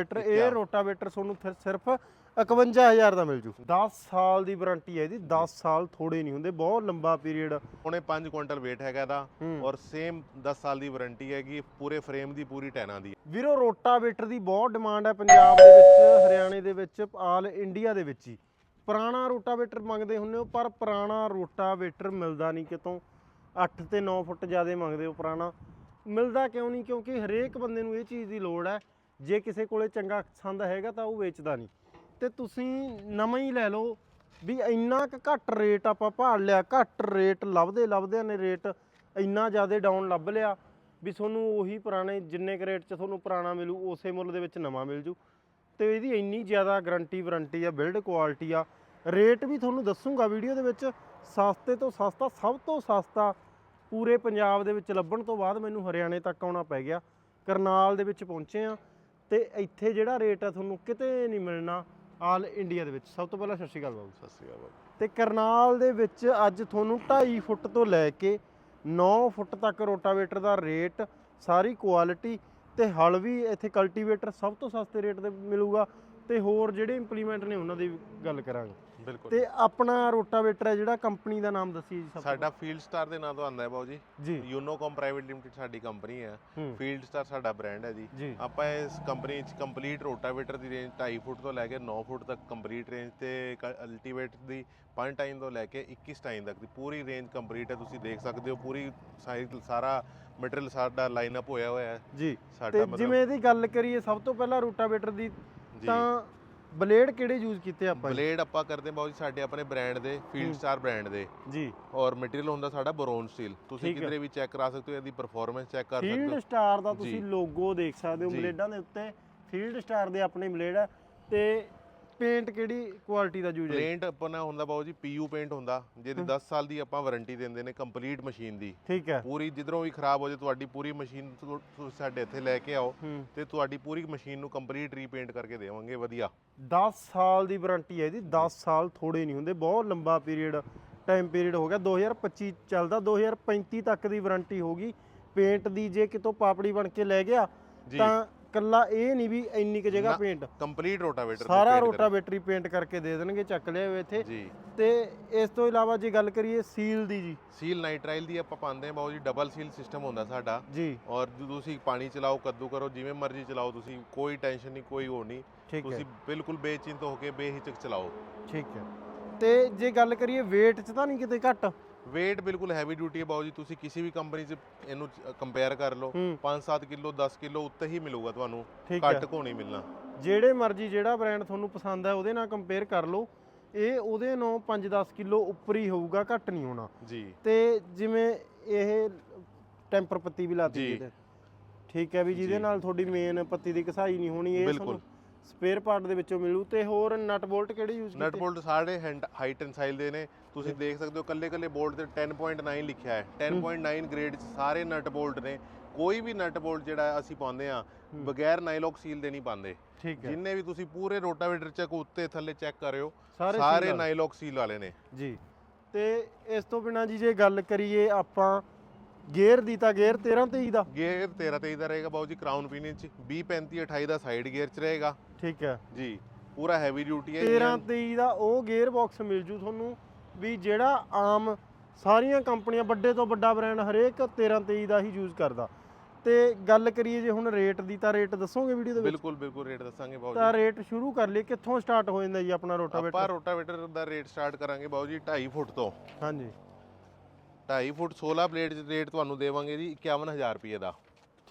Rotavator ਇਹ rotavator ਤੁਹਾਨੂੰ ਫਿਰ ਸਿਰਫ 51000 ਦਾ ਮਿਲ ਜੂ। 10 ਸਾਲ ਦੀ ਵਾਰੰਟੀ ਹੈ ਇਹਦੀ 10 ਸਾਲ ਥੋੜੇ ਨਹੀਂ ਹੁੰਦੇ ਬਹੁਤ ਲੰਬਾ ਪੀਰੀਅਡ। ਉਹਨੇ 5 ਕੁਇੰਟਲ weight ਹੈਗਾ ਇਹਦਾ। ਔਰ ਸੇਮ 10 ਸਾਲ ਦੀ ਵਾਰੰਟੀ ਹੈਗੀ ਪੂਰੇ ਫਰੇਮ ਦੀ ਪੂਰੀ ਟੈਨਾਂ ਦੀ। ਵੀਰੋ ਰੋਟਾਵੇਟਰ ਦੀ ਬਹੁਤ ਡਿਮਾਂਡ ਹੈ ਪੰਜਾਬ ਦੇ ਵਿੱਚ ਹਰਿਆਣੇ ਦੇ ਵਿੱਚ ਆਲ ਇੰਡੀਆ ਦੇ ਵਿੱਚ ਹੀ। ਪੁਰਾਣਾ ਰੋਟਾਵੇਟਰ ਮੰਗਦੇ ਹੁੰਦੇ ਹੋ ਪਰ ਪੁਰਾਣਾ ਰੋਟਾਵੇਟਰ ਮਿਲਦਾ ਨਹੀਂ ਕਿਤੋਂ। 8 ਤੇ 9 ਫੁੱਟ ਜ਼ਿਆਦਾ ਮੰਗਦੇ ਹੋ ਪੁਰਾਣਾ। ਮਿਲਦਾ ਕਿਉਂ ਨਹੀਂ? ਕਿਉਂਕਿ ਹਰੇਕ ਬੰਦੇ ਨੂੰ ਇਹ ਚੀਜ਼ ਦੀ ਲੋੜ ਹੈ ਜੇ ਕਿਸੇ ਕੋਲੇ ਚੰਗਾ ਸੰਦ ਹੈਗਾ ਤਾਂ ਉਹ ਵੇਚਦਾ ਨਹੀਂ। ਤੇ ਤੁਸੀਂ ਨਵਾਂ ਹੀ ਲੈ ਲਓ ਵੀ ਇੰਨਾ ਕੁ ਘੱਟ ਰੇਟ ਆਪਾਂ ਭਾਲ ਲਿਆ, ਘੱਟ ਰੇਟ ਲੱਭਦੇ ਲੱਭਦਿਆਂ ਨੇ ਰੇਟ ਇੰਨਾ ਜ਼ਿਆਦਾ ਡਾਊਨ ਲੱਭ ਲਿਆ ਵੀ ਤੁਹਾਨੂੰ ਉਹੀ ਪੁਰਾਣੇ ਜਿੰਨੇ ਕੁ ਰੇਟ 'ਚ ਤੁਹਾਨੂੰ ਪੁਰਾਣਾ ਮਿਲੂ, ਉਸੇ ਮੁੱਲ ਦੇ ਵਿੱਚ ਨਵਾਂ ਮਿਲ ਜੂ। ਤੇ ਇਹਦੀ ਇੰਨੀ ਜ਼ਿਆਦਾ ਗਰੰਟੀ ਵਾਰੰਟੀ ਆ ਬਿਲਡ ਕੁਆਲਿਟੀ ਆ। ਰੇਟ ਵੀ ਤੁਹਾਨੂੰ ਦੱਸੂਗਾ ਵੀਡੀਓ ਦੇ ਵਿੱਚ, ਸਸਤੇ ਤੋਂ ਸਸਤਾ, ਸਭ ਤੋਂ ਸਸਤਾ ਪੂਰੇ ਪੰਜਾਬ ਦੇ ਵਿੱਚ ਲੱਭਣ ਤੋਂ ਬਾਅਦ ਮੈਨੂੰ ਹਰਿਆਣੇ ਤੱਕ ਆਉਣਾ ਪੈ ਗਿਆ। ਕਰਨਾਲ ਦੇ ਵਿੱਚ ਪਹੁੰਚੇ ਆ ਤੇ ਇੱਥੇ ਜਿਹੜਾ ਰੇਟ ਆ ਤੁਹਾਨੂੰ ਕਿਤੇ ਨਹੀਂ ਮਿਲਣਾ ਆਲ ਇੰਡੀਆ ਦੇ ਵਿੱਚ। ਸਭ ਤੋਂ ਪਹਿਲਾਂ ਸਤਿ ਸ਼੍ਰੀ ਅਕਾਲ ਬਾਬੂ। ਸਤਿ ਸ਼੍ਰੀ ਅਕਾਲ ਤੇ ਕਰਨਾਲ ਦੇ ਵਿੱਚ ਅੱਜ ਤੁਹਾਨੂੰ 2.5 ਫੁੱਟ ਤੋਂ ਲੈ ਕੇ 9 ਫੁੱਟ ਤੱਕ ਰੋਟਾਵੇਟਰ ਦਾ ਰੇਟ ਸਾਰੀ ਕੁਆਲਿਟੀ ਤੇ ਹਲ ਵੀ ਇੱਥੇ ਕਲਟੀਵੇਟਰ ਸਭ ਤੋਂ ਸਸਤੇ ਰੇਟ ਤੇ ਮਿਲੂਗਾ। ਤੇ ਹੋਰ ਜਿਹੜੇ ਇੰਪਲੀਮੈਂਟ ਨੇ ਉਹਨਾਂ ਦੀ ਗੱਲ ਕਰਾਂਗੇ। ਬਿਲਕੁਲ। ਤੇ ਆਪਣਾ ਰੋਟਾਵੇਟਰ ਹੈ ਜਿਹੜਾ ਕੰਪਨੀ ਦਾ ਨਾਮ ਦੱਸੀਏ ਜੀ ਸਭ ਤੋਂ ਸਾਡਾ ਫੀਲਡ ਸਟਾਰ ਦੇ ਨਾਂ ਤੋਂ ਆਂਦਾ ਹੈ ਬਾਊ ਜੀ। ਜੀ। ਯੂਨੋਕੋਮ ਪ੍ਰਾਈਵੇਟ ਲਿਮਟਿਡ ਸਾਡੀ ਕੰਪਨੀ ਹੈ। ਹੂੰ। ਫੀਲਡ ਸਟਾਰ ਸਾਡਾ ਬ੍ਰਾਂਡ ਹੈ ਜੀ। ਜੀ। ਆਪਾਂ ਇਸ ਕੰਪਨੀ 'ਚ ਕੰਪਲੀਟ ਰੋਟਾਵੇਟਰ ਦੀ ਰੇਂਜ 2.5 ਫੁੱਟ ਤੋਂ ਲੈ ਕੇ 9 ਫੁੱਟ ਤੱਕ ਕੰਪਲੀਟ ਰੇਂਜ ਤੇ ਅਲਟੀਵੇਟ ਦੀ 5 ਟਾਈਮ ਤੋਂ ਲੈ ਕੇ 21 ਟਾਈਮ ਤੱਕ ਦੀ ਪੂਰੀ ਰੇਂਜ ਕੰਪਲੀਟ ਹੈ। ਤੁਸੀਂ ਦੇਖ ਸਕਦੇ ਹੋ ਪੂਰੀ ਸਾਈਕਲ ਸਾਰਾ ਮਟੀਰੀਅਲ ਸਾਡਾ ਲਾਈਨ ਅਪ ਹੋਇਆ ਹੋਇਆ ਹੈ। ਜੀ। ਸਾਡਾ ਤੇ ਮਤਲਬ ਜਿਵੇਂ ਇਹਦੀ ਗੱਲ ਕਰੀਏ ਸਭ ਤੋਂ ਪਹਿਲਾਂ ਰੋਟਾਵੇਟਰ ਦੀ ਜੀ। ਤਾਂ ਬਲੇਡ ਕਿਹੜੇ ਯੂਜ਼ ਕੀਤੇ ਆਪਾਂ ਜੀ? ਬਲੇਡ ਆਪਾਂ ਕਰਦੇ ਬਾਊ ਜੀ ਸਾਡੇ ਆਪਣੇ ਬ੍ਰਾਂਡ ਦੇ ਫੀਲਡ ਹੂੰ। ਸਟਾਰ ਬ੍ਰਾਂਡ ਦੇ ਜੀ ਔਰ ਮਟੀਰੀਅਲ ਹੁੰਦਾ ਸਾਡਾ ਬੋਰੋਨ ਸਟੀਲ ਤੁਸੀਂ ਠੀਕ ਹੈ। ਕਿਧਰੇ ਵੀ ਚੈੱਕ ਕਰਾ ਸਕਦੇ ਹੋ ਇਹਦੀ ਪਰਫਾਰਮੈਂਸ ਚੈੱਕ ਕਰ ਸਕਦੇ ਫੀਲਡ ਹੋ ਸਟਾਰ ਦਾ ਜੀ। ਤੁਸੀਂ ਲੋਗੋ ਦੇਖ ਸਕਦੇ ਹੋ ਜੀ। ਬਲੇਡਾਂ ਦੇ ਉੱਤੇ ਫੀਲਡ ਸਟਾਰ ਦੇ ਆਪਣੇ ਬਲੇਡ ਹੈ ਤੇ ਪੇਂਟ ਕਿਹੜੀ ਕੁਆਲਿਟੀ ਦਾ ਯੂਜ਼ ਹੈ ਪੇਂਟ ਆਪਣਾ ਹੁੰਦਾ ਬਾਊ ਜੀ ਪੀਯੂ ਪੇਂਟ ਹੁੰਦਾ ਜਿਹਦੀ ਹੂੰ। 10 ਸਾਲ ਦੀ ਆਪਾਂ ਵਾਰੰਟੀ ਦਿੰਦੇ ਨੇ ਕੰਪਲੀਟ ਮਸ਼ੀਨ ਦੀ। ਠੀਕ ਹੈ। ਪੂਰੀ ਜਿੱਧਰੋਂ ਵੀ ਖਰਾਬ ਹੋ ਜਾਏ ਤੁਹਾਡੀ ਪੂਰੀ ਮਸ਼ੀਨ ਤੁਸੀਂ ਸਾਡੇ ਇੱਥੇ ਲੈ ਕੇ ਆਓ ਤੇ ਤੁਹਾਡੀ ਪੂਰੀ ਮਸ਼ੀਨ ਨੂੰ ਕੰਪਲੀਟ ਰੀਪੇਂਟ ਕਰਕੇ ਦੇਵਾਂਗੇ ਵਧੀਆ। 10 ਸਾਲ ਦੀ ਵਾਰੰਟੀ ਹੈ ਇਹਦੀ 10 ਸਾਲ ਥੋੜੇ ਨਹੀਂ ਹੁੰਦੇ ਬਹੁਤ ਲੰਬਾ ਪੀਰੀਅਡ ਟਾਈਮ ਪੀਰੀਅਡ ਹੋ ਗਿਆ। 2025 ਚੱਲਦਾ 2035 ਤੱਕ ਦੀ ਵਾਰੰਟੀ ਹੋਗੀ ਪੇਂਟ ਦੀ ਜੇ ਕਿਤੋਂ ਪਾਪੜੀ ਬਣ ਕੇ ਲੈ ਗਿਆ ਜੀ। ਤਾਂ ਕੱਲਾ ਇਹ ਨਹੀਂ ਵੀ ਇੰਨੀ ਕੁ ਜਗ੍ਹਾ ਪੇਂਟ ਕੰਪਲੀਟ ਰੋਟਾਵੇਟਰ ਸਾਰਾ ਰੋਟਾਵੇਟਰੀ ਪੇਂਟ ਕਰਕੇ ਦੇ ਦੇਣਗੇ ਚੱਕ ਲਿਆ ਹੋਏ ਇੱਥੇ। ਜੀ। ਤੇ ਇਸ ਤੋਂ ਇਲਾਵਾ ਜੇ ਗੱਲ ਕਰੀਏ ਸੀਲ ਦੀ ਜੀ। ਸੀਲ ਨਾਈਟ੍ਰਾਈਲ ਦੀ ਆਪਾਂ ਪਾਉਂਦੇ ਹਾਂ ਬਾਊ ਜੀ ਡਬਲ ਸੀਲ ਸਿਸਟਮ ਹੁੰਦਾ ਸਾਡਾ। ਜੀ। ਔਰ ਜਦੋਂ ਤੁਸੀਂ ਪਾਣੀ ਚਲਾਓ ਕੱਦੂ ਕਰੋ ਜਿਵੇਂ ਮਰਜ਼ੀ ਚਲਾਓ ਤੁਸੀਂ ਕੋਈ ਟੈਨਸ਼ਨ ਨਹੀਂ ਕੋਈ ਉਹ ਨਹੀਂ। ਤੁਸੀਂ ਬਿਲਕੁਲ ਬੇਚਿੰਤ ਹੋ ਕੇ ਬੇਹਿਚਕ ਚਲਾਓ। ਠੀਕ ਹੈ। ਤੇ ਜੇ ਗੱਲ ਕਰੀਏ weight 'ਚ ਤਾਂ ਨਹੀਂ ਕਿਤੇ ਘੱਟ। Weight ਬਿਲਕੁਲ ਹੈਵੀ ਡਿਊਟੀ ਹੈ ਬਾਊ ਜੀ ਤੁਸੀਂ ਕਿਸੇ ਵੀ ਕੰਪਨੀ 'ਚ ਇਹਨੂੰ ਕੰਪੇਅਰ ਕਰ ਲਓ ਹੂੰ 5-7 ਕਿਲੋ 10 ਕਿਲੋ ਉੱਤੇ ਹੀ ਮਿਲੂਗਾ ਤੁਹਾਨੂੰ ਘੱਟ ਕੋ ਨਹੀਂ ਮਿਲਣਾ ਜਿਹੜੇ ਮਰਜ਼ੀ ਜਿਹੜਾ ਬ੍ਰਾਂਡ ਤੁਹਾਨੂੰ ਪਸੰਦ ਹੈ ਉਹਦੇ ਨਾਲ ਕੰਪੇਅਰ ਕਰ ਲਓ ਇਹ ਉਹਦੇ ਨਾਲੋਂ 5-10 ਕਿਲੋ ਉੱਪਰ ਹੀ ਹੋਊਗਾ ਘੱਟ ਨਹੀਂ ਹੋਣਾ ਜੀ ਤੇ ਜਿਵੇਂ ਇਹ ਟੈਂਪਰ ਪੱਤੀ ਵੀ ਲਾਤੀ ਜੀ। ਠੀਕ ਹੈ ਵੀ ਜਿਹਦੇ। ਨਾਲ ਤੁਹਾਡੀ ਮੇਨ ਪੱਤੀ ਦੀ ਘਸਾਈ ਨਹੀਂ ਹੋਣੀ ਇਹ ਬਿਲਕੁਲ। ਸਪੇਅਰ ਪਾਰਟ ਦੇ ਵਿੱਚੋਂ ਮਿਲੂ ਤੇ ਹੋਰ ਨਟ ਬੋਲਟ ਕਿਹੜੇ ਯੂਜ਼ ਨਟ ਬੋਲਟ ਸਾਰੇ ਹਾਈ ਟੈਂਸਾਈਲ ਦੇ ਨੇ। ਤੁਸੀਂ ਦੇਖ ਸਕਦੇ ਹੋ ਕੱਲੇ ਕੱਲੇ ਬੋਲਟ ਤੇ 10.9 ਲਿਖਿਆ ਹੈ। 10.9 ਗ੍ਰੇਡ ਸਾਰੇ ਨਟ ਬੋਲਟ ਨੇ। ਕੋਈ ਵੀ ਨਟ ਬੋਲਟ ਜਿਹੜਾ ਅਸੀਂ ਪਾਉਂਦੇ ਆ। ਬਗੈਰ ਨਾਈਲੌਕ ਸੀਲ ਦੇ ਨਹੀਂ ਪਾਉਂਦੇ। ਜਿੰਨੇ ਵੀ ਤੁਸੀਂ ਪੂਰੇ ਰੋਟਾਵੇਟਰ ਚੱਕ ਉੱਤੇ ਥੱਲੇ ਚੈੱਕ ਕਰਿਓ ਸਾਰੇ। ਨਾਈਲੌਕ ਸੀਲ ਵਾਲੇ ਨੇ। ਜੀ। ਤੇ ਇਸ ਤੋਂ ਬਿਨਾ ਜੀ ਜੇ ਗੱਲ ਕਰੀਏ ਆਪਾਂ ਗੇਅਰ ਦੀ ਤਾਂ ਗੇਅਰ 13 23 ਦਾ। ਗੇਅਰ 13 23 ਦਾ ਰਹੇਗਾ ਬਾਊ ਜੀ ਕਰਾਊਨ ਪਿਨਿਨ ਚ 20 35 28 ਦਾ ਸਾਈਡ ਗੇਅਰ ਚ ਰਹੇਗਾ। ਠੀਕ ਹੈ। ਜੀ ਪੂਰਾ ਹੈਵੀ ਡਿਊਟੀ ਹੈ 13 23 ਦਾ ਉਹ ਗੇਅਰ ਬਾਕਸ ਮਿਲ ਜੂ ਤੁਹਾਨੂੰ ਵੀ ਜਿਹੜਾ ਆਮ ਸਾਰੀਆਂ ਕੰਪਨੀਆਂ ਵੱਡੇ ਤੋਂ ਵੱਡਾ ਬ੍ਰਾਂਡ ਹਰੇਕ 13 23 ਦਾ ਹੀ ਯੂਜ਼ ਕਰਦਾ। ਤੇ ਗੱਲ ਕਰੀਏ ਜੇ ਹੁਣ ਰੇਟ ਦੀ ਤਾਂ ਰੇਟ ਦੱਸੋਗੇ ਵੀਡੀਓ ਦੇ ਵਿੱਚ? ਬਿਲਕੁਲ ਬਿਲਕੁਲ ਰੇਟ ਦੱਸਾਂਗੇ ਬਾਊ ਤਾਂ ਜੀ। ਰੇਟ ਸ਼ੁਰੂ ਕਰ ਲਈ ਕਿੱਥੋਂ ਸਟਾਰਟ ਹੋ ਜਾਂਦਾ ਜੀ ਆਪਣਾ ਆਪਾਂ ਰੋਟਾਵੇਟਰ ਰੋਟਾਵੇਟਰ ਦਾ ਰੇਟ ਸਟਾਰਟ ਕਰਾਂਗੇ ਬਾਊ ਜੀ 2.5 ਫੁੱਟ ਤੋਂ। ਹਾਂਜੀ। 2.5 ਫੁੱਟ 16 ਬਲੇਡ ਦੇ ਰੇਟ ਤੁਹਾਨੂੰ ਦੇਵਾਂਗੇ ਜੀ 51000 ਰੁਪਏ ਦਾ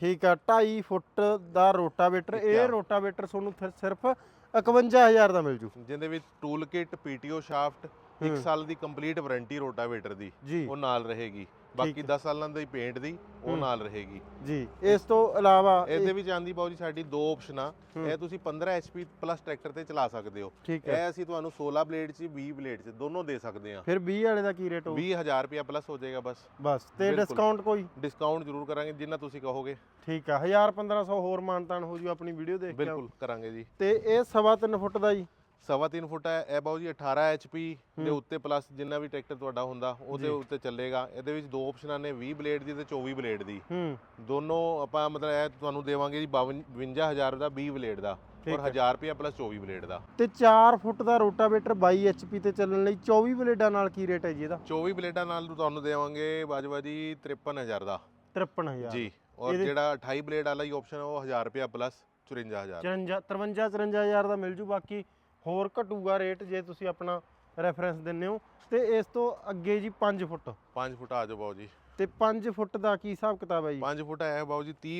ਠੀਕ ਆ 2.5 ਫੁੱਟ ਦਾ ਰੋਟਾਵੇਟਰ ਇਹ। ਰੋਟਾਵੇਟਰ ਤੁਹਾਨੂੰ ਸਿਰਫ 51000 ਦਾ ਮਿਲ ਜੂ ਜਿਹਦੇ ਵਿੱਚ ਟੂਲ ਕਿਟ ਪੀਟੀਓ ਸ਼ਾਫਟ। 1 ਸਾਲ ਦੀ ਕੰਪਲੀਟ ਵਾਰੰਟੀ ਰੋਟਾਵੇਟਰ ਦੀ ਉਹ ਨਾਲ ਰਹੇਗੀ। ਬਾਕੀ ਹੈ। 10 ਸਾਲਾਂ ਦੀ ਪੇਂਟ ਦੀ ਉਹ। ਨਾਲ ਰਹੇਗੀ। ਜੀ ਇਸ ਤੋਂ ਇਲਾਵਾ ਇਹਦੇ ਵਿੱਚ ਆਂਦੀ ਬਾਊ ਜੀ ਸਾਡੀ ਦੋ ਆਪਸ਼ਨਾਂ। ਇਹ ਤੁਸੀਂ 15 HP ਪਲੱਸ ਟਰੈਕਟਰ ਤੇ ਚਲਾ ਸਕਦੇ ਹੋ। ਇਹ ਅਸੀਂ ਤੁਹਾਨੂੰ 16 ਬਲੇਡ 'ਚ 20 ਬਲੇਡ 'ਚ ਦੋਨੋਂ ਦੇ ਸਕਦੇ ਹਾਂ। ਫਿਰ 20 ਵਾਲੇ ਦਾ ਕੀ ਰੇਟ ਹੋਊ? 20000 ਰੁਪਏ ਪਲੱਸ ਹੋ ਜਾਏਗਾ ਬਸ। ਬਸ ਤੇ। ਡਿਸਕਾਊਂਟ ਕੋਈ? ਡਿਸਕਾਊਂਟ ਜ਼ਰੂਰ ਕਰਾਂਗੇ ਜਿੰਨਾ ਤੁਸੀਂ ਕਹੋਗੇ। ਠੀਕ ਆ 1000 1500 ਹੋਰ ਮਾਨਤਾਨ ਹੋ ਜੂ ਆਪਣੀ ਵੀਡੀਓ ਦੇਖ ਕੇ ਬਿਲਕੁਲ ਕਰਾਂਗੇ ਜੀ। ਤੇ ਇਹ ਸਵਾ ਤਿੰਨ ਫੁੱਟ ਦਾ ਜੀ। ਸਵਾ ਤਿੰਨ ਫੁੱਟ ਹੈ ਇਹ ਬਾਊ ਜੀ 18 HP ਦੇ। ਉੱਤੇ ਪਲੱਸ ਜਿੰਨਾ ਵੀ ਟਰੈਕਟਰ ਤੁਹਾਡਾ ਹੁੰਦਾ ਉਹਦੇ। ਉੱਤੇ ਚੱਲੇਗਾ। ਇਹਦੇ ਵਿੱਚ ਦੋ ਆਪਸ਼ਨਾਂ ਨੇ 20 ਬਲੇਡ ਦੀ ਤੇ 24 ਬਲੇਡ ਦੀ। ਹੂੰ। ਦੋਨੋਂ ਆਪਾਂ ਮਤਲਬ ਇਹ ਤੁਹਾਨੂੰ ਦੇਵਾਂਗੇ ਜੀ 52000 ਦਾ 20 ਬਲੇਡ ਦਾ। ਔਰ ਹੈ। 1000 ਰੁਪਏ ਪਲੱਸ 24 ਬਲੇਡ ਦਾ। ਤੇ 4 ਫੁੱਟ ਦਾ ਰੋਟਾਵੇਟਰ 22 HP ਤੇ ਚੱਲਣ ਲਈ 24 ਬਲੇਡਾਂ ਨਾਲ ਕੀ ਰੇਟ ਹੈ ਜੀ ਇਹਦਾ? 24 ਬਲੇਡਾਂ ਨਾਲ ਤੁਹਾਨੂੰ ਦੇਵਾਂਗੇ ਬਾਜਵਾ ਜੀ 53000 ਦਾ। 53000 ਜੀ ਔਰ ਜਿਹੜਾ 28 ਬਲੇਡ ਵਾਲਾ ਹੀ ਆਪਸ਼ਨ ਉਹ 1000 ਰੁਪਏ ਪਲੱਸ 54000 54 53 54000 ਦਾ ਮਿਲ ਜੂ ਬਾਕੀ ਹੋਰ ਘਟੂਗਾ ਰੇਟ ਜੇ ਤੁਸੀਂ ਆਪਣਾ ਰੈਫਰੈਂਸ ਦਿੰਦੇ ਹੋ। ਤੇ ਇਸ ਤੋਂ ਅੱਗੇ ਜੀ 5 ਫੁੱਟ। 5 ਫੁੱਟ ਆ ਜਾਓ ਬਾਊ ਜੀ। ਤੇ 5 ਫੁੱਟ ਦਾ ਕੀ ਹਿਸਾਬ ਕਿਤਾਬ ਹੈ ਜੀ? 5 ਫੁੱਟ ਹੈ ਬਾਊ ਜੀ 30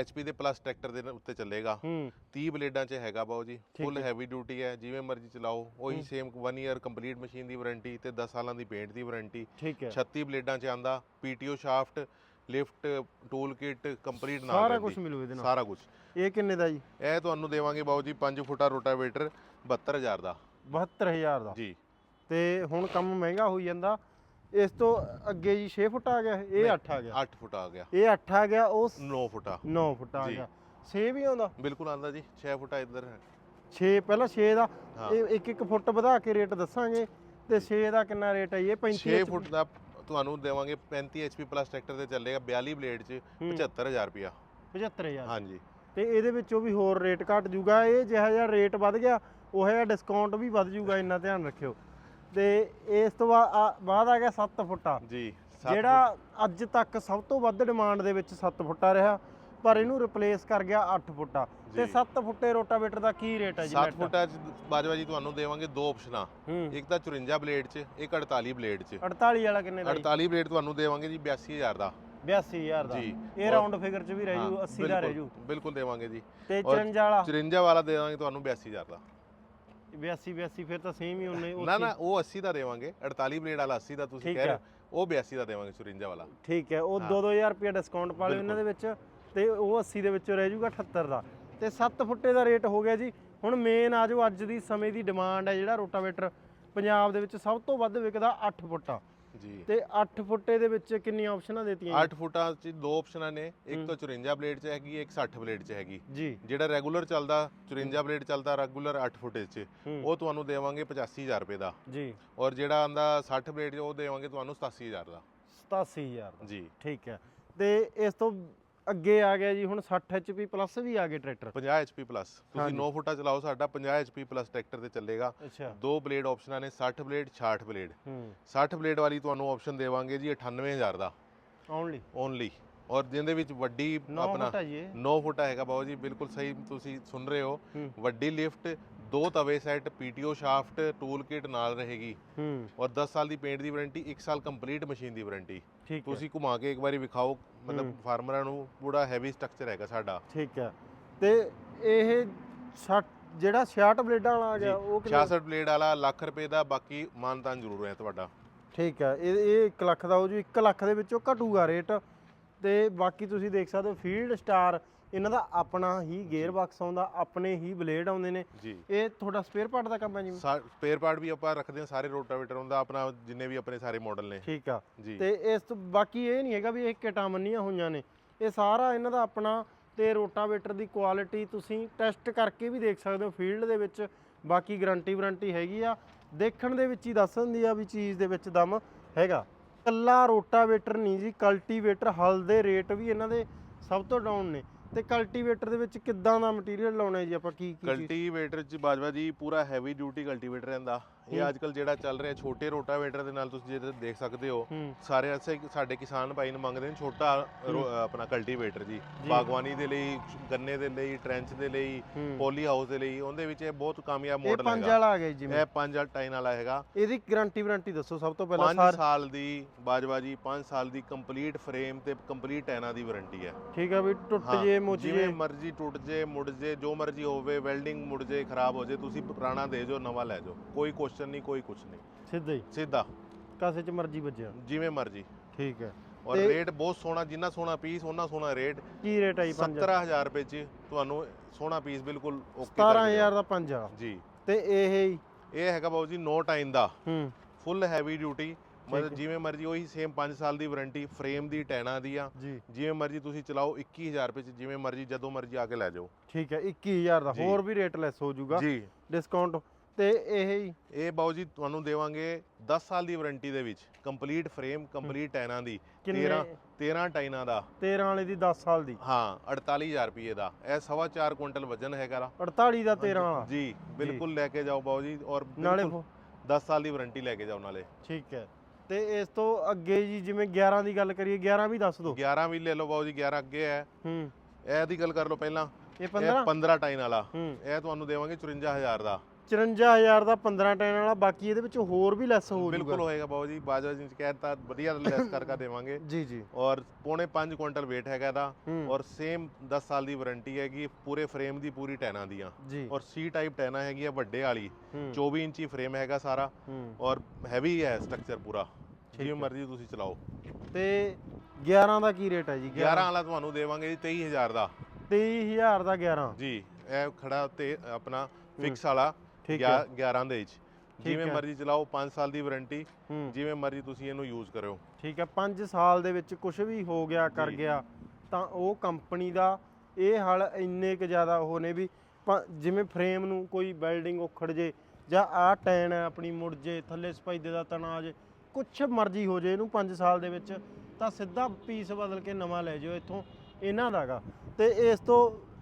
HP ਦੇ ਪਲੱਸ ਟਰੈਕਟਰ ਦੇ ਉੱਤੇ ਚੱਲੇਗਾ। ਹੂੰ। 30 ਬਲੇਡਾਂ 'ਚ ਹੈਗਾ ਬਾਊ ਜੀ ਫੁੱਲ। ਹੈਵੀ ਡਿਊਟੀ ਹੈ ਜਿਵੇਂ ਮਰਜ਼ੀ ਚਲਾਓ। ਉਹੀ। ਸੇਮ 1 ਇਅਰ ਕੰਪਲੀਟ ਮਸ਼ੀਨ ਦੀ ਵਾਰੰਟੀ ਤੇ 10 ਸਾਲਾਂ ਦੀ ਪੇਂਟ ਦੀ ਵਾਰੰਟੀ ਠੀਕ ਹੈ। 36 ਬਲੇਡਾਂ 'ਚ ਆਂਦਾ PTO shaft lift tool kit complete ਨਾਲ ਸਾਰਾ। ਕੁਝ ਮਿਲੂ ਇਹਦੇ ਨਾਲ। ਸਾਰਾ ਕੁਝ ਇਹ ਕਿੰਨੇ ਦਾ ਜੀ? ਇਹ ਤੁਹਾਨੂੰ ਦੇਵਾਂਗੇ ਬਾਊ ਜੀ 5 ਫੁੱਟਾ ਰੋਟਾਵੇਟਰ। 72000 ਦਾ। 72000 ਦਾ? ਜੀ। ਤੇ ਹੁਣ ਕੰਮ ਮਹਿੰਗਾ ਹੋਈ ਜਾਂਦਾ। ਇਸ ਤੋਂ ਅੱਗੇ ਜੀ 6 ਫੁੱਟ ਆ ਗਿਆ ਇਹ 8 ਆ ਗਿਆ। 8 ਫੁੱਟ ਆ ਗਿਆ। ਇਹ 8 ਆ ਗਿਆ ਉਹ 9 ਫੁੱਟਾ 9 ਫੁੱਟ ਆ। ਗਿਆ। 6 ਵੀ ਆਉਂਦਾ? ਬਿਲਕੁਲ ਆਂਦਾ ਜੀ 6 ਫੁੱਟਾ ਇੱਧਰ। ਹੈ 6 ਪਹਿਲਾਂ 6 ਦਾ। ਇੱਕ ਇੱਕ ਫੁੱਟ ਵਧਾ ਕੇ ਰੇਟ ਦੱਸਾਂਗੇ ਤੇ 6 ਦਾ ਕਿੰਨਾ ਰੇਟ ਹੈ? ਇਹ 35 6 ਫੁੱਟ ਦਾ ਤੁਹਾਨੂੰ ਦੇਵਾਂਗੇ 35 HP ਪਲੱਸ ਟਰੈਕਟਰ ਤੇ ਚੱਲੇਗਾ 42 ਬਲੇਡ 'ਚ ਹੂੰ। 75000 ਰੁਪਿਆ 75000 ਹਾਂਜੀ। ਤੇ ਇਹਦੇ ਵਿੱਚੋਂ ਵੀ ਹੋਰ ਰੇਟ ਘਟ ਜੂਗਾ। ਇਹ ਜਿਹੜਾ ਜਿਹਾ ਰੇਟ ਵੱਧ ਗਿਆ ਉਹ ਜਿਹਾ ਡਿਸਕਾਊਂਟ ਵੀ ਵੱਧ ਜੂਗਾ ਇੰਨਾ ਧਿਆਨ ਰੱਖਿਓ। ਤੇ ਇਸ ਤੋਂ ਬਾਅਦ ਆ- ਗਿਆ 7 ਫੁੱਟਾ। ਜੀ ਜਿਹੜਾ ਅੱਜ ਤੱਕ ਸਭ ਤੋਂ ਵੱਧ ਡਿਮਾਂਡ ਦੇ ਵਿੱਚ 7 ਫੁੱਟਾ ਰਿਹਾ ਪਰ ਇਹਨੂੰ ਰਿਪਲੇਸ ਕਰ ਗਿਆ 8 ਫੁੱਟਾ। ਤੇ ਜੀ। 7 ਫੁੱਟੇ ਰੋਟਾਵੇਟਰ ਦਾ ਕੀ ਰੇਟ ਹੈ ਜੀ 7 net? ਫੁੱਟਾ 'ਚ ਬਾਜਵਾ ਜੀ ਤੁਹਾਨੂੰ ਦੇਵਾਂਗੇ ਦੋ ਆਪਸ਼ਨਾਂ ਇੱਕ ਤਾਂ 54 ਬਲੇਡ 'ਚ ਇੱਕ 48 ਬਲੇਡ 'ਚ। 48 ਵਾਲਾ ਕਿੰਨੇ ਦਾ ਜੀ? 48 ਬਲੇਡ ਤੁਹਾਨੂੰ ਦੇਵਾਂਗੇ ਜੀ 82000 ਦਾ। 82000 ਦਾ। ਜੀ। ਇਹ ਔਰ- ਰਾਉਂਡ ਫਿਗਰ ਚ ਵੀ ਰਹਿ ਜੂ ਹਾਂ, 80 ਦਾ ਰਹਿ ਜੂ। ਬਿਲਕੁਲ- ਬਿਲਕੁਲ ਦੇਵਾਂਗੇ ਜੀ। ਤੇ ਔਰ 54 ਵਾਲਾ? 54 ਵਾਲਾ ਦੇਵਾਂਗੇ ਤੁਹਾਨੂੰ 82000 ਦਾ। 82 82 ਫਿਰ ਤਾਂ ਸੇਮ ਹੀ ਉਹਨੇ ਨਾ ਨਾ ਉਹ 80 ਦਾ ਦੇਵਾਂਗੇ। 48 ਬਲੇਡ ਵਾਲਾ 80 ਦਾ ਤੁਸੀਂ ਠੀਕ ਕਹਿ ਰਹੇ ਹੈ। ਹੋ ਉਹ 82 ਦਾ ਦੇਵਾਂਗੇ 54 ਵਾਲਾ। ਠੀਕ ਹੈ ਉਹ ਹਾਂ। 2-2000 ਰੁਪਏ ਡਿਸਕਾਊਂਟ ਪਾ ਲਿਓ ਇਹਨਾਂ ਦੇ ਵਿੱਚ ਤੇ ਉਹ 80 ਦੇ ਵਿੱਚੋਂ ਰਹਿ ਜੂਗਾ 78 ਦਾ। ਤੇ 7 ਫੁੱਟੇ ਦਾ ਰੇਟ ਹੋ ਗਿਆ ਜੀ। ਹੁਣ ਮੇਨ ਆ ਜਾਓ ਅੱਜ ਦੀ ਸਮੇਂ ਦੀ ਡਿਮਾਂਡ ਹੈ ਜਿਹੜਾ ਰੋਟਾਵੇਟਰ ਪੰਜਾਬ ਦੇ ਵਿੱਚ ਸਭ ਤੋਂ ਵੱਧ ਵਿਕਦਾ 8 ਫੁੱਟਾ। ਜੀ। ਤੇ 8 ਫੁੱਟੇ ਦੇ ਵਿੱਚ ਕਿੰਨੀਆਂ ਆਪਸ਼ਨਾਂ ਦੇਤੀਆਂ 8 ਫੁੱਟਾਂ 'ਚ ਦੋ ਆਪਸ਼ਨਾਂ ਨੇ। ਇੱਕ। ਤਾਂ 54 ਬਲੇਡ 'ਚ ਹੈਗੀ ਇੱਕ 60 ਬਲੇਡ 'ਚ ਹੈਗੀ। ਜੀ। ਜਿਹੜਾ ਰੈਗੂਲਰ ਚੱਲਦਾ 54 ਬਲੇਡ ਚੱਲਦਾ ਰੈਗੂਲਰ 8 ਫੁੱਟ 'ਚ ਉਹ ਤੁਹਾਨੂੰ ਦੇਵਾਂਗੇ 85000 ਰੁਪਏ ਦਾ। ਜੀ। ਔਰ ਜਿਹੜਾ ਆਂਦਾ 60 ਬਲੇਡ ਉਹ ਦੇਵਾਂਗੇ ਤੁਹਾਨੂੰ 87000 ਦਾ। 87000 ਦਾ। ਜੀ। ਠੀਕ ਹੈ। ਤੇ ਇਸ ਤੋਂ ਅੱਗੇ ਆ ਗਿਆ ਜੀ ਹੁਣ 60 HP ਪਲੱਸ ਵੀ ਆ ਗਏ ਟਰੈਕਟਰ 50 HP ਪਲੱਸ ਤੁਸੀਂ ਹਾਂਜੀ। 9 ਫੁੱਟਾ ਚਲਾਓ ਸਾਡਾ 50 HP ਪਲੱਸ ਟਰੈਕਟਰ ਤੇ ਚੱਲੇਗਾ। ਦੋ ਬਲੇਡ ਆਪਸ਼ਨਾਂ ਨੇ 60 ਬਲੇਡ 66 ਬਲੇਡ ਹੂੰ। 60 ਬਲੇਡ ਵਾਲੀ ਤੁਹਾਨੂੰ ਆਪਸ਼ਨ ਦੇਵਾਂਗੇ ਜੀ 98000 ਦਾ। ਓਨਲੀ ਓਨਲੀ ਔਰ ਜਿਹਦੇ ਵਿੱਚ ਵੱਡੀ 9 ਆਪਣਾ ਫੁੱਟ ਹੈ ਜੀ ਇਹ। 9 ਫੁੱਟ ਹੈਗਾ ਬਾਬੂ ਜੀ ਬਿਲਕੁਲ ਸਹੀ ਤੁਸੀਂ ਸੁਣ ਰਹੇ ਹੂੰ। ਵੱਡੀ ਲਿਫਟ ਦੋ ਤਵੇ set PTO shaft tool kit ਨਾਲ ਰਹੇਗੀ। ਹੂੰ। ਔਰ 10 ਸਾਲ ਦੀ ਪੇਂਟ ਦੀ ਵਾਰੰਟੀ 1 ਸਾਲ ਕੰਪਲੀਟ ਮਸ਼ੀਨ ਦੀ ਵਾਰੰਟੀ ਠੀਕ ਹੈ। ਤੁਸੀਂ ਘੁਮਾ ਕੇ ਇੱਕ ਵਾਰੀ ਵਿਖਾਓ ਮਤਲਬ। ਫਾਰਮਰਾਂ ਨੂੰ ਪੂਰਾ ਹੈਵੀ ਸਟਰਕਚਰ ਹੈਗਾ ਸਾਡਾ। ਠੀਕ ਹੈ। ਤੇ ਇਹ 60 ਜਿਹੜਾ 66 ਬਲੇਡਾਂ ਵਾਲਾ ਆ ਗਿਆ ਉਹ ਕਿੰਨਾ? 66 ਬਲੇਡ ਵਾਲਾ ਲੱਖ ਰੁਪਏ ਦਾ ਬਾਕੀ ਮਾਨਤਾਨ ਜ਼ਰੂਰ ਹੈ ਤੁਹਾਡਾ। ਠੀਕ ਹੈ। ਇਹ ਇਹ 1 ਲੱਖ ਦਾ ਹੋ ਜੂ 1 ਲੱਖ ਦੇ ਵਿੱਚੋਂ ਘਟੂਗਾ ਰੇਟ ਤੇ ਬਾਕੀ ਤੁਸੀਂ ਦੇਖ ਸਕਦੇ ਹੋ ਫੀਲਡ ਸਟਾਰ ਇਹਨਾਂ ਦਾ ਆਪਣਾ ਹੀ ਗੇਅਰ ਬਾਕਸ ਆਉਂਦਾ ਆਪਣੇ ਹੀ ਬਲੇਡ ਆਉਂਦੇ ਨੇ। ਇਹ ਤੁਹਾਡਾ ਸਪੇਅਰ ਪਾਰਟ ਦਾ ਕੰਮ ਹੈ ਜੀ? ਸਪੇਅਰ ਪਾਰਟ ਵੀ ਆਪਾਂ ਰੱਖਦੇ ਹਾਂ ਸਾਰੇ ਰੋਟਾਵੇਟਰ ਹੁੰਦਾ ਆਪਣਾ ਜਿੰਨੇ ਵੀ ਆਪਣੇ ਸਾਰੇ ਮਾਡਲ ਨੇ। ਠੀਕ ਆ। ਤੇ ਇਸ ਤੋਂ ਬਾਕੀ ਇਹ ਨਹੀਂ ਹੈਗਾ ਵੀ ਇਹ ਕਿਟਾਂ ਮੰਨੀਆਂ ਹੋਈਆਂ ਨੇ। ਇਹ ਸਾਰਾ ਇਹਨਾਂ ਦਾ ਆਪਣਾ ਤੇ ਰੋਟਾਵੇਟਰ ਦੀ ਕੁਆਲਿਟੀ ਤੁਸੀਂ ਟੈਸਟ ਕਰਕੇ ਵੀ ਦੇਖ ਸਕਦੇ ਹੋ ਫੀਲਡ ਦੇ ਵਿੱਚ। ਬਾਕੀ ਗਾਰੰਟੀ ਵਾਰੰਟੀ ਹੈਗੀ ਆ। ਦੇਖਣ ਦੇ ਵਿੱਚ ਹੀ ਦੱਸ ਦਿੰਦੀ ਆ ਵੀ ਚੀਜ਼ ਦੇ ਵਿੱਚ ਦਮ ਹੈਗਾ। ਕੱਲਾ ਰੋਟਾਵੇਟਰ ਨਹੀਂ ਜੀ, ਕਲਟੀਵੇਟਰ, ਹਲ ਦੇ ਰੇਟ ਵੀ ਇਹਨਾਂ ਦੇ ਸਭ ਤੋਂ ਡਾਊਨ ਨੇ। ਤੇ ਕਲਟੀਵੇਟਰ ਦੇ ਵਿੱਚ ਕਿੱਦਾਂ ਦਾ ਮਟੀਰੀਅਲ ਲਾਉਣਾ ਜੀ ਆਪਾਂ ਕੀ ਕੀ ਕਲਟੀਵੇਟਰ ਚ ਬਾਜਵਾ ਜੀ, ਪੂਰਾ ਹੈਵੀ ਡਿਊਟੀ ਕਲਟੀਵੇਟਰ ਰਹਿੰਦਾ। ਇਹ ਹੂੰ। ਅੱਜ ਕੱਲ ਜਿਹੜਾ ਚੱਲ ਰਿਹਾ ਛੋਟੇ ਰੋਟਾਵੇਟਰ ਦੇ ਨਾਲ ਤੁਸੀਂ ਜੇ ਦੇਖ ਸਕਦੇ ਹੋ ਸਾਰੇ ਐਸੇ ਸਾਡੇ ਕਿਸਾਨ ਭਾਈ ਨੂੰ ਮੰਗਦੇ ਨੇ ਛੋਟਾ ਆਪਣਾ ਕਲਟੀਵੇਟਰ ਜੀ ਜੀ। ਬਾਗਵਾਨੀ ਦੇ ਲਈ ਗੰਨੇ ਦੇ ਲਈ ਟ੍ਰੈਂਚ ਦੇ ਲਈ ਪੋਲੀ ਹਾਊਸ ਦੇ ਲਈ ਉਹਦੇ ਵਿੱਚ ਇਹ ਬਹੁਤ ਕਾਮਯਾਬ ਇਹ ਮਾਡਲ ਪੰਜ ਹੈਗਾ। ਵਾਲਾ ਆ ਗਿਆ ਜੀ ਇਹ 5 ਟਾਈਨ ਵਾਲਾ ਹੈਗਾ। ਇਹਦੀ ਗਾਰੰਟੀ ਵਾਰੰਟੀ ਦੱਸੋ ਸਭ ਤੋਂ ਪਹਿਲਾਂ 5 ਸਾਰ ਸਾਲ ਦੀ ਬਾਜਵਾ ਜੀ 5 ਸਾਲ ਦੀ ਕੰਪਲੀਟ ਫਰੇਮ ਤੇ ਕੰਪਲੀਟ ਟਾਈਨਾਂ ਦੀ ਵਾਰੰਟੀ ਹੈ। ਠੀਕ ਆ ਵੀ ਟੁੱਟ ਜੇ ਮੁੱਝ ਜੇ। ਜਿਵੇਂ ਮਰਜ਼ੀ ਟੁੱਟ ਜੇ ਮੁੜ ਜੇ ਜੋ ਮਰਜ਼ੀ ਹੋਵੇ ਵੈਲਡਿੰਗ ਮੁੜ ਜੇ ਖਰਾਬ ਹੋ ਜੇ ਤੁਸੀਂ ਪੁਰਾਣਾ ਦੇ ਜਾਓ ਨਵਾਂ ਲੈ ਜਾਓ। ਕੋਈ ਕੁਐਸਚਨ ਨਹੀਂ ਕੋਈ ਕੁਝ ਨਹੀਂ। ਸਿੱਧਾ ਹੀ। ਸਿੱਧਾ। ਕਾਸੇ ਚ ਮਰਜ਼ੀ ਵੱਜਿਆ। ਜਿਵੇਂ ਮਰਜ਼ੀ। ਠੀਕ ਹੈ। ਔਰ ਤੇ- ਰੇਟ ਬਹੁਤ ਸੋਹਣਾ ਜਿੰਨਾ ਸੋਹਣਾ ਪੀਸ ਉਹਨਾਂ ਸੋਹਣਾ ਰੇਟ ਕੀ ਰੇਟ ਆਈ ਪੰਜ? 17000 ਰੁਪਏ ਚ ਤੁਹਾਨੂੰ ਸੋਹਣਾ ਪੀਸ ਬਿਲਕੁਲ ਓਕੇ 17000 ਦਾ ਪੰਜ ਆ। ਜੀ। ਤੇ ਇਹ ਹੀ। ਇਹ ਹੈਗਾ ਬਾਬੂ ਜੀ ਨੋ ਟਾਈਮ ਦਾ। ਹੂੰ। ਫੁੱਲ ਹੈਵੀ ਡਿਊਟੀ ਮਤਲਬ। ਜਿਵੇਂ ਮਰਜ਼ੀ ਉਹੀ ਸੇਮ 5 ਸਾਲ ਦੀ ਵਾਰੰਟੀ ਫਰੇਮ ਦੀ ਟੈਨਾਂ ਦੀ ਆ ਜੀ। ਜਿਵੇਂ ਮਰਜ਼ੀ ਤੁਸੀਂ ਚਲਾਓ 21000 ਰੁਪਏ ਚ ਜਿਵੇਂ ਮਰਜ਼ੀ ਜਦੋਂ ਮਰਜ਼ੀ ਆ ਕੇ ਲੈ ਜਾਓ। ਠੀਕ ਹੈ 21000 ਦਾ। ਜੀ। ਹੋਰ ਵੀ ਰੇਟ ਲੈਸ ਹੋ ਜਾਊਗਾ। ਜੀ। ਡਿਸਕਾਊਂਟ ਤੇ ਇਹ ਹੀ। ਇਹ ਬਾਊ ਜੀ ਤੁਹਾਨੂੰ ਦੇਵਾਂਗੇ 10 ਸਾਲ ਦੀ ਵਾਰੰਟੀ ਦੇ ਵਿੱਚ। ਕੰਪਲੀਟ ਫਰੇਮ ਕੰਪਲੀਟ ਟਾਇਰਾਂ ਦੀ। ਕਿੰਨੇ? 13 13 ਟਾਈਨਾਂ ਦਾ। 13 ਵਾਲੇ ਦੀ 10 ਸਾਲ ਦੀ। ਹਾਂ 48000 ਰੁਪਏ ਦਾ। ਇਹ ਸਵਾ ਚਾਰ ਕੁਇੰਟਲ ਵਜਨ ਹੈਗਾ ਰਾ 48 ਦਾ 13 ਵਾਲਾ? ਜੀ ਬਿਲਕੁਲ ਲੈ ਕੇ ਜਾਓ ਬਾਊ ਜੀ ਔਰ ਨਾਲੇ ਬਿਲਕੁਲ 10 ਸਾਲ ਦੀ ਵਾਰੰਟੀ ਲੈ ਕੇ ਜਾਓ ਨਾਲੇ। ਠੀਕ ਹੈ। ਤੇ ਇਸ ਤੋਂ ਅੱਗੇ ਜੀ ਜਿਵੇਂ 11 ਦੀ ਗੱਲ ਕਰੀਏ 11 ਵੀ ਦੱਸ ਦਿਓ। 11 ਵੀ ਲੈ ਲਓ ਬਾਊ ਜੀ 11 ਅੱਗੇ ਹੈ। ਹੂੰ। ਇਹ ਦੀ ਗੱਲ ਕਰ ਲਓ ਪਹਿਲਾਂ। ਇਹ ਇਹ 15 15 ਟਾਈਨ ਵਾਲਾ। ਇਹ ਤੁਹਾਨੂੰ ਦੇਵਾਂਗੇ 54000 ਦਾ। 54000 ਦਾ 15 ਟੈਨ ਵਾਲਾ ਬਾਕੀ ਇਹਦੇ ਵਿੱਚ ਹੋਰ ਵੀ ਲੈਸ ਹੋ ਬਿਲਕੁਲ ਜਾਊਗਾ ਹੋਏਗਾ ਬਾਊ ਜੀ ਬਾਜਾ ਜੀ ਕਹਿਤਾ ਵਧੀਆ ਲੈਸ ਕਰਕੇ ਦੇਵਾਂਗੇ। ਜੀ ਜੀ। ਔਰ ਪੌਣੇ 5 ਕੁਇੰਟਲ weight ਹੈਗਾ ਇਹਦਾ ਔਰ ਸੇਮ 10 ਸਾਲ ਦੀ ਵਾਰੰਟੀ ਹੈਗੀ ਪੂਰੇ ਫਰੇਮ ਦੀ ਪੂਰੀ ਟੈਨਾਂ ਦੀਆਂ। ਔਰ ਸੀ ਟਾਈਪ ਟੈਨਾਂ ਹੈਗੀਆਂ ਵੱਡੇ ਵਾਲੀ ਹੂੰ। 24 ਇੰਚੀ ਫਰੇਮ ਹੈਗਾ ਸਾਰਾ ਔਰ ਹੈਵੀ ਹੈ ਸਟਰਕਚਰ ਪੂਰਾ। ਜਿਵੇਂ। ਮਰਜ਼ੀ ਤੁਸੀਂ ਚਲਾਓ। ਤੇ 11 ਦਾ ਕੀ ਰੇਟ ਹੈ ਜੀ? 11 ਵਾਲਾ ਤੁਹਾਨੂੰ ਦੇਵਾਂਗੇ ਜੀ 23000 ਦਾ। 23000 ਦਾ 11 ਜੀ ਇਹ ਖੜਾ ਤੇ ਆਪਣਾ ਫਿਕਸ ਵਾਲਾ। ਠੀਕ ਹੈ। 11 ਦੇ ਵਿੱਚ। ਜਿਵੇਂ। ਮਰਜ਼ੀ ਚਲਾਓ 5 ਸਾਲ ਦੀ ਵਾਰੰਟੀ ਜਿਵੇਂ ਮਰਜ਼ੀ ਤੁਸੀਂ ਇਹਨੂੰ ਯੂਜ਼ ਕਰਿਓ। ਠੀਕ ਹੈ 5 ਸਾਲ ਦੇ ਵਿੱਚ ਕੁਝ ਵੀ ਹੋ ਗਿਆ ਕਰ। ਗਿਆ ਤਾਂ ਉਹ ਕੰਪਨੀ ਦਾ ਇਹ ਹਲ ਇੰਨੇ ਕੁ ਜ਼ਿਆਦਾ ਉਹ ਨੇ ਵੀ ਜਿਵੇਂ ਫਰੇਮ ਨੂੰ ਕੋਈ ਬਿਲਡਿੰਗ ਉਖੜ ਜੇ ਜਾਂ ਆਹ ਟੈਨ ਹੈ ਆਪਣੀ ਮੁੜ ਜੇ ਥੱਲੇ ਸਪਾਈਦੇ ਦਾ ਤਣਾ ਆ ਜੇ ਕੁਛ ਮਰਜ਼ੀ ਹੋ ਜੇ ਇਹਨੂੰ 5 ਸਾਲ ਦੇ ਵਿੱਚ ਤਾਂ ਸਿੱਧਾ ਪੀਸ ਬਦਲ ਕੇ ਨਵਾਂ ਲੈ ਜਾਓ ਇੱਥੋਂ ਇਹਨਾਂ ਦਾਗਾ ਤੇ ਇਸ ਤੋਂ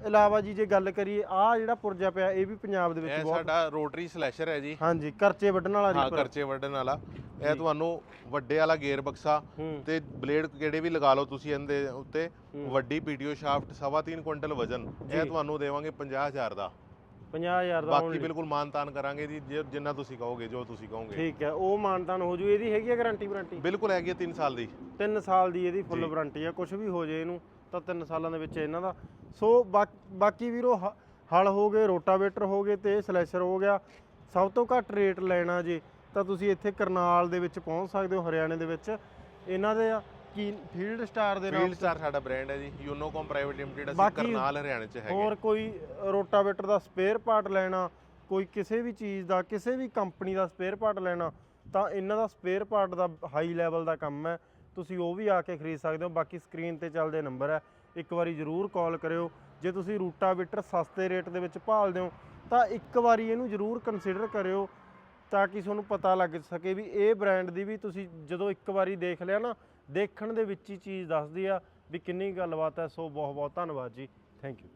ਇਲਾਵਾ ਜੀ ਜੇ ਗੱਲ ਕਰੀਏ ਆਹ ਜਿਹੜਾ ਪੁਰਜਾ ਪਿਆ ਇਹ ਵੀ ਪੰਜਾਬ ਦੇ ਵਿੱਚ ਇਹ ਬਹੁਤ ਸਾਡਾ ਰੋਟਰੀ ਸਲੈਸ਼ਰ ਹੈ ਜੀ। ਹਾਂਜੀ ਕਰਚੇ ਵੱਢਣ ਵਾਲਾ ਹਾਂ ਰੀਪਰ ਕਰਚੇ ਵੱਢਣ ਵਾਲਾ। ਇਹ। ਤੁਹਾਨੂੰ ਵੱਡੇ ਵਾਲਾ ਗੇਅਰ ਬਕਸਾ ਹੂੰ। ਤੇ ਬਲੇਡ ਕਿਹੜੇ ਵੀ ਲਗਾ ਲਓ ਤੁਸੀਂ ਇਹਦੇ ਉੱਤੇ। ਵੱਡੀ ਪੀਟੀਓ ਸ਼ਾਫਟ ਸਵਾ ਤਿੰਨ ਕੁਇੰਟਲ ਵਜ਼ਨ। ਜੀ। ਇਹ ਤੁਹਾਨੂੰ ਦੇਵਾਂਗੇ 50000 ਦਾ। 50000 ਦਾ ਬਾਕੀ only। ਬਿਲਕੁਲ ਮਾਨਤਾਨ ਕਰਾਂਗੇ ਜੀ ਜੇ- ਜਿੰਨਾ ਤੁਸੀਂ ਕਹੋਗੇ ਜੋ ਤੁਸੀਂ ਕਹੋਗੇ। ਠੀਕ ਹੈ ਉਹ ਮਾਨਤਾਨ ਹੋ ਜੂ। ਇਹਦੀ ਹੈਗੀ ਗਾਰੰਟੀ ਵਾਰੰਟੀ ਬਿਲਕੁਲ ਹੈਗੀ 3 ਸਾਲ ਦੀ। 3 ਸਾਲ ਦੀ ਇਹਦੀ ਫੁੱਲ ਜੀ। ਵਾਰੰਟੀ ਹੈ ਕੁਝ ਵੀ ਹੋ ਜੇ ਇਹਨੂੰ ਤਾਂ 3 ਸਾਲਾਂ ਦੇ ਵਿੱਚ ਇਹਨਾਂ ਦਾ। ਸੋ ਬਾਕ- ਵੀਰੋ ਹਲ ਹੋ ਗਏ ਰੋਟਾਵੇਟਰ ਹੋ ਗਏ ਤੇ ਸਲੈਸ਼ਰ ਹੋ ਗਿਆ। ਸਭ ਤੋਂ ਘੱਟ ਰੇਟ ਲੈਣਾ ਜੇ ਤਾਂ ਤੁਸੀਂ ਇੱਥੇ ਕਰਨਾਲ ਦੇ ਵਿੱਚ ਪਹੁੰਚ ਸਕਦੇ ਹੋ ਹਰਿਆਣੇ ਦੇ ਵਿੱਚ। ਇਹਨਾਂ ਦੇ ਕੀ ਫੀਲਡ ਸਟਾਰ ਦੇ ਨਾਮ ਫੀਲਡ ਸਟਾਰ ਸਾਡਾ ਬ੍ਰਾਂਡ ਹੈ ਜੀ ਯੂਨੋਕੋਮ ਪ੍ਰਾਈਵੇਟ ਲਿਮਟਿਡ ਅਸੀਂ ਕਰਨਾਲ ਹਰਿਆਣੇ ਚ ਹੈਗੇ। ਹੋਰ ਕੋਈ ਰੋਟਾਵੇਟਰ ਦਾ ਸਪੇਅਰ ਪਾਰਟ ਲੈਣਾ ਕੋਈ ਕਿਸੇ ਵੀ ਚੀਜ਼ ਦਾ ਕਿਸੇ ਵੀ ਕੰਪਨੀ ਦਾ ਸਪੇਅਰ ਪਾਰਟ ਲੈਣਾ ਤਾਂ ਇਹਨਾਂ ਦਾ ਸਪੇਅਰ ਪਾਰਟ ਦਾ ਹਾਈ ਲੈਵਲ ਦਾ ਕੰਮ ਹੈ। ਤੁਸੀਂ ਉਹ ਵੀ ਆ ਕੇ ਖਰੀਦ ਸਕਦੇ ਹੋ। ਬਾਕੀ ਸਕਰੀਨ ਤੇ ਚੱਲਦੇ ਨੰਬਰ ਹੈ। ਇੱਕ ਵਾਰੀ ਜ਼ਰੂਰ ਕਾਲ ਕਰਿਓ। ਜੇ ਤੁਸੀਂ ਰੂਟਾਵੇਟਰ ਸਸਤੇ ਰੇਟ ਦੇ ਵਿੱਚ ਭਾਲਦੇ ਹੋ, ਤਾਂ ਇੱਕ ਵਾਰੀ ਇਹਨੂੰ ਜ਼ਰੂਰ ਕੰਸੀਡਰ ਕਰਿਓ ਤਾਂ ਕਿ ਤੁਹਾਨੂੰ ਪਤਾ ਲੱਗ ਸਕੇ ਵੀ ਇਹ ਬ੍ਰਾਂਡ ਦੀ ਵੀ ਤੁਸੀਂ ਜਦੋਂ ਇੱਕ ਵਾਰੀ ਦੇਖ ਲਿਆ ਨਾ, ਦੇਖਣ ਦੇ ਵਿੱਚ ਹੀ ਚੀਜ਼ ਦੱਸਦੀ ਆ ਵੀ ਕਿੰਨੀ ਗੱਲਬਾਤ ਹੈ। ਸੋ ਬਹੁਤ ਬਹੁਤ ਧੰਨਵਾਦ ਜੀ। Thank you